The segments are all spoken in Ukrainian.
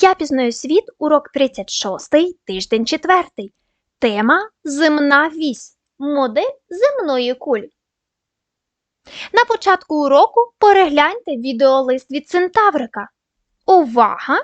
Я пізнаю світ, урок 36, тиждень 4. Тема Земна вісь. Модель земної кулі. На початку уроку перегляньте відеолист від Центаврика. Увага!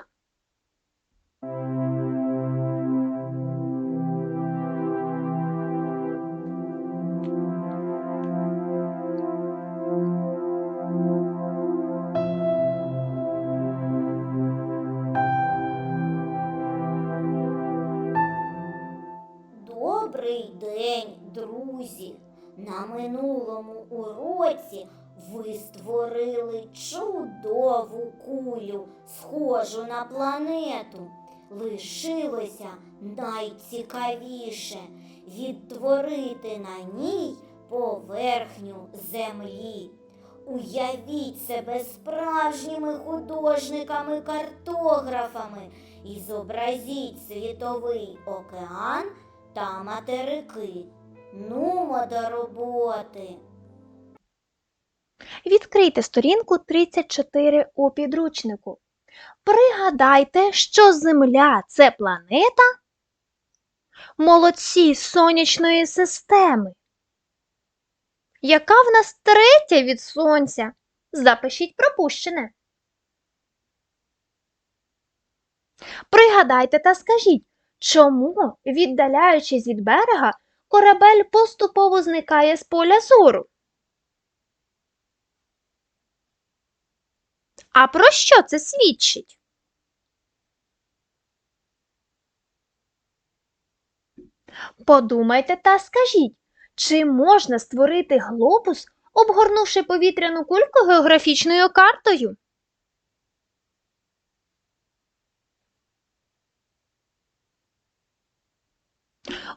Друзі! На минулому уроці ви створили чудову кулю, схожу на планету. Лишилося найцікавіше відтворити на ній поверхню землі. Уявіть себе справжніми художниками-картографами і зобразіть світовий океан та материки. Нумо до роботи. Відкрийте сторінку 34 у підручнику. Пригадайте, що Земля це планета молодці сонячної системи. Яка в нас третя від сонця? Запишіть пропущене. Пригадайте та скажіть, чому, віддаляючись від берега, корабель поступово зникає з поля зору? А про що це свідчить? Подумайте та скажіть, чи можна створити глобус, обгорнувши повітряну кульку географічною картою?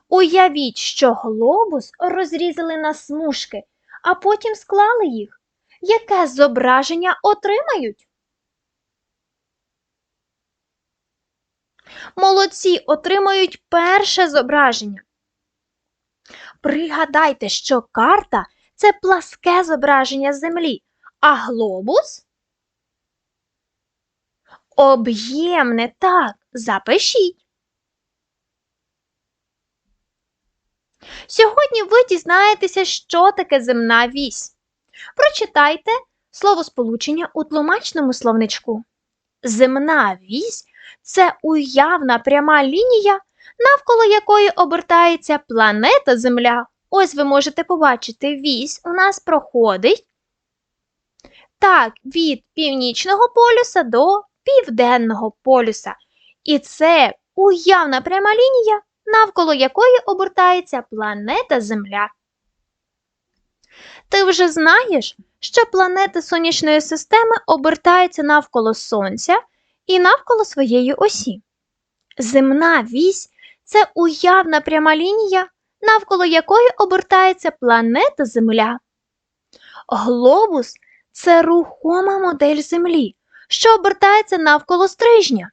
Уявіть, що глобус розрізали на смужки, а потім склали їх. Яке зображення отримають? Молодці отримають перше зображення. Пригадайте, що карта це пласке зображення землі, а глобус об'ємне так, запишіть. Сьогодні ви дізнаєтеся, що таке земна вісь. Прочитайте словосполучення у тлумачному словничку. Земна вісь це уявна пряма лінія, навколо якої обертається планета Земля. Ось ви можете побачити, вісь у нас проходить так, від північного полюса до південного полюса. І це уявна пряма лінія, навколо якої обертається планета Земля. Ти вже знаєш, що планети сонячної системи обертаються навколо Сонця і навколо своєї осі. Земна вісь це уявна пряма лінія, навколо якої обертається планета Земля. Глобус це рухома модель Землі, що обертається навколо стрижня.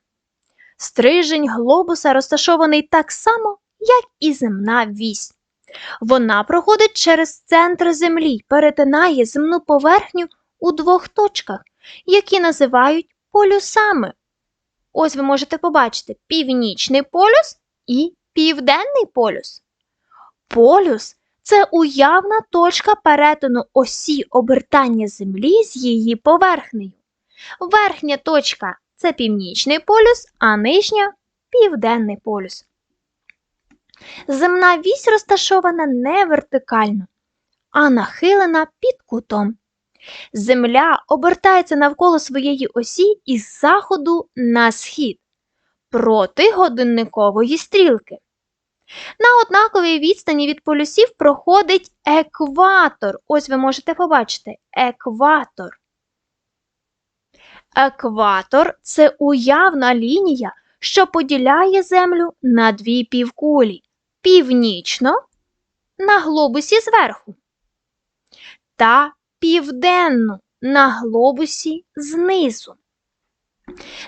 Стрижень глобуса розташований так само, як і земна вісь. Вона проходить через центр Землі, перетинає земну поверхню у двох точках, які називають полюсами. Ось ви можете побачити північний полюс і південний полюс. Полюс це уявна точка перетину осі обертання Землі з її поверхнею. Верхня точка це північний полюс, а нижня південний полюс. Земна вісь розташована не вертикально, а нахилена під кутом. Земля обертається навколо своєї осі із заходу на схід проти годинникової стрілки. На однаковій відстані від полюсів проходить екватор. Ось ви можете побачити екватор. Екватор це уявна лінія, що поділяє Землю на дві півкулі північно на глобусі зверху та південну на глобусі знизу.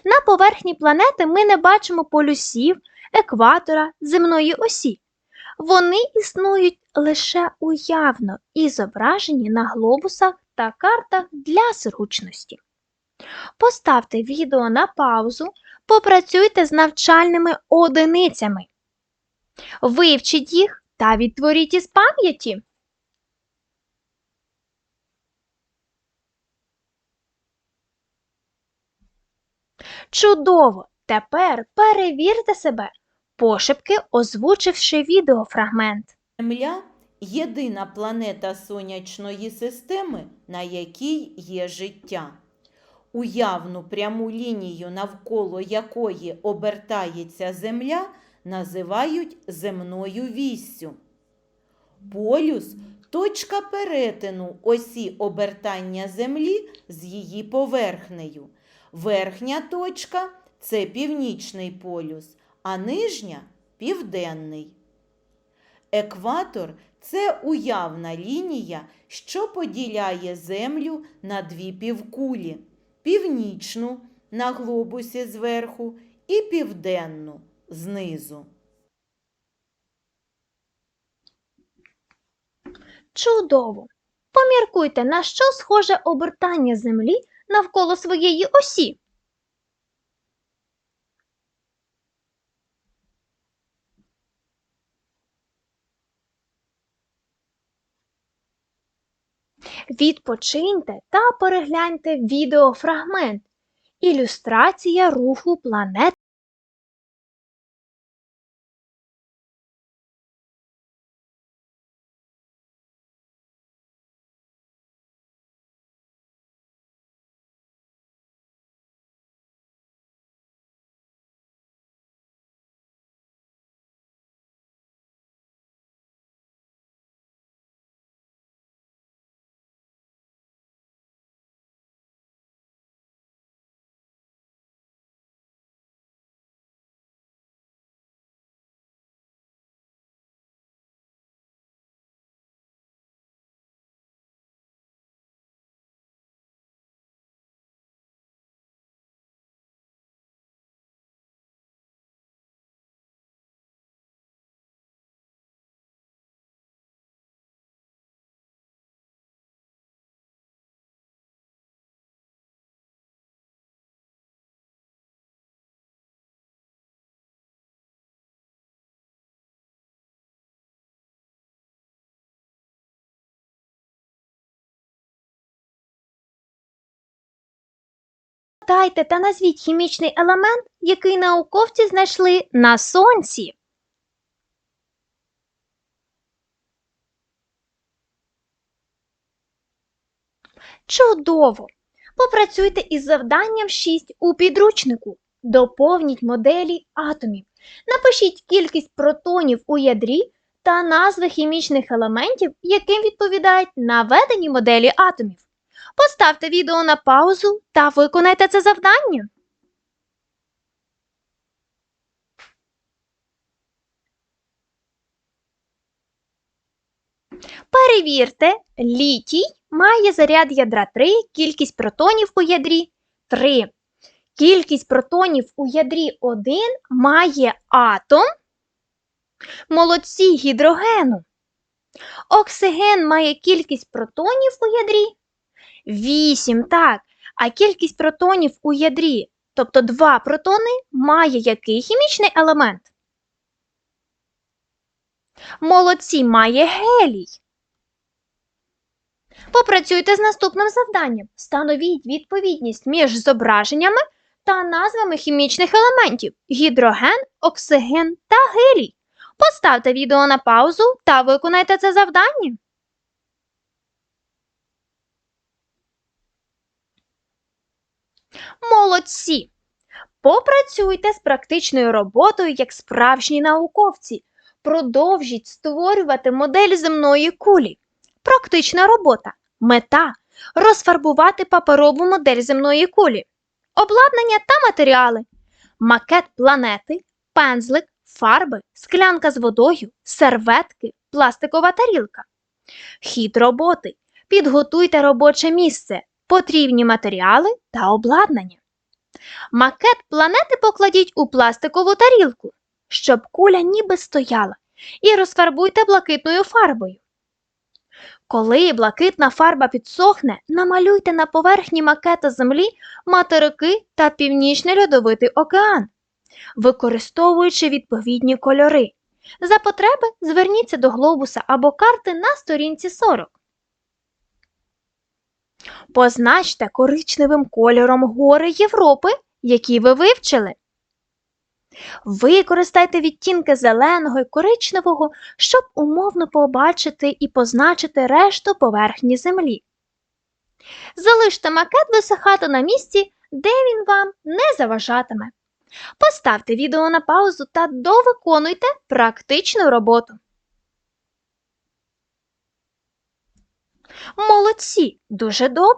На поверхні планети ми не бачимо полюсів, екватора, земної осі. Вони існують лише уявно і зображені на глобусах та картах для зручності. Поставте відео на паузу, попрацюйте з навчальними одиницями. Вивчіть їх та відтворіть із пам'яті. Чудово! Тепер перевірте себе, пошепки озвучивши відеофрагмент. Земля єдина планета сонячної системи, на якій є життя. Уявну пряму лінію, навколо якої обертається Земля, називають земною віссю. Полюс точка перетину осі обертання Землі з її поверхнею. Верхня точка це північний полюс, а нижня південний. Екватор це уявна лінія, що поділяє Землю на дві півкулі північну на глобусі зверху і південну знизу. Чудово! Поміркуйте, на що схоже обертання Землі навколо своєї осі. Відпочиньте та перегляньте відеофрагмент Ілюстрація руху планет. Дайте та назвіть хімічний елемент, який науковці знайшли на сонці. Чудово! Попрацюйте із завданням 6 у підручнику. Доповніть моделі атомів. Напишіть кількість протонів у ядрі та назви хімічних елементів, яким відповідають наведені моделі атомів. Поставте відео на паузу та виконайте це завдання. Перевірте, літій має заряд ядра 3, кількість протонів у ядрі 3. Кількість протонів у ядрі 1 має атом молодці гідрогену. Оксиген має кількість протонів у ядрі 8, так. А кількість протонів у ядрі, тобто 2 протони, має який хімічний елемент? Молодці має гелій. Попрацюйте з наступним завданням. Встановіть відповідність між зображеннями та назвами хімічних елементів гідроген, оксиген та гелій. Поставте відео на паузу та виконайте це завдання. Молодці! Попрацюйте з практичною роботою як справжні науковці. Продовжіть створювати модель земної кулі. Практична робота. Мета розфарбувати паперову модель земної кулі. Обладнання та матеріали. Макет планети, пензлик, фарби, склянка з водою, серветки, пластикова тарілка. Хід роботи. Підготуйте робоче місце, потрібні матеріали та обладнання. Макет планети покладіть у пластикову тарілку, щоб куля ніби стояла, і розфарбуйте блакитною фарбою. Коли блакитна фарба підсохне, намалюйте на поверхні макета землі материки та північний льодовитий океан, використовуючи відповідні кольори. За потреби зверніться до глобуса або карти на сторінці 40. Позначте коричневим кольором гори Європи, які ви вивчили. Використайте відтінки зеленого і коричневого, щоб умовно побачити і позначити решту поверхні землі. Залиште макет висихати на місці, де він вам не заважатиме. Поставте відео на паузу та довиконуйте практичну роботу. Молодці! Дуже добре!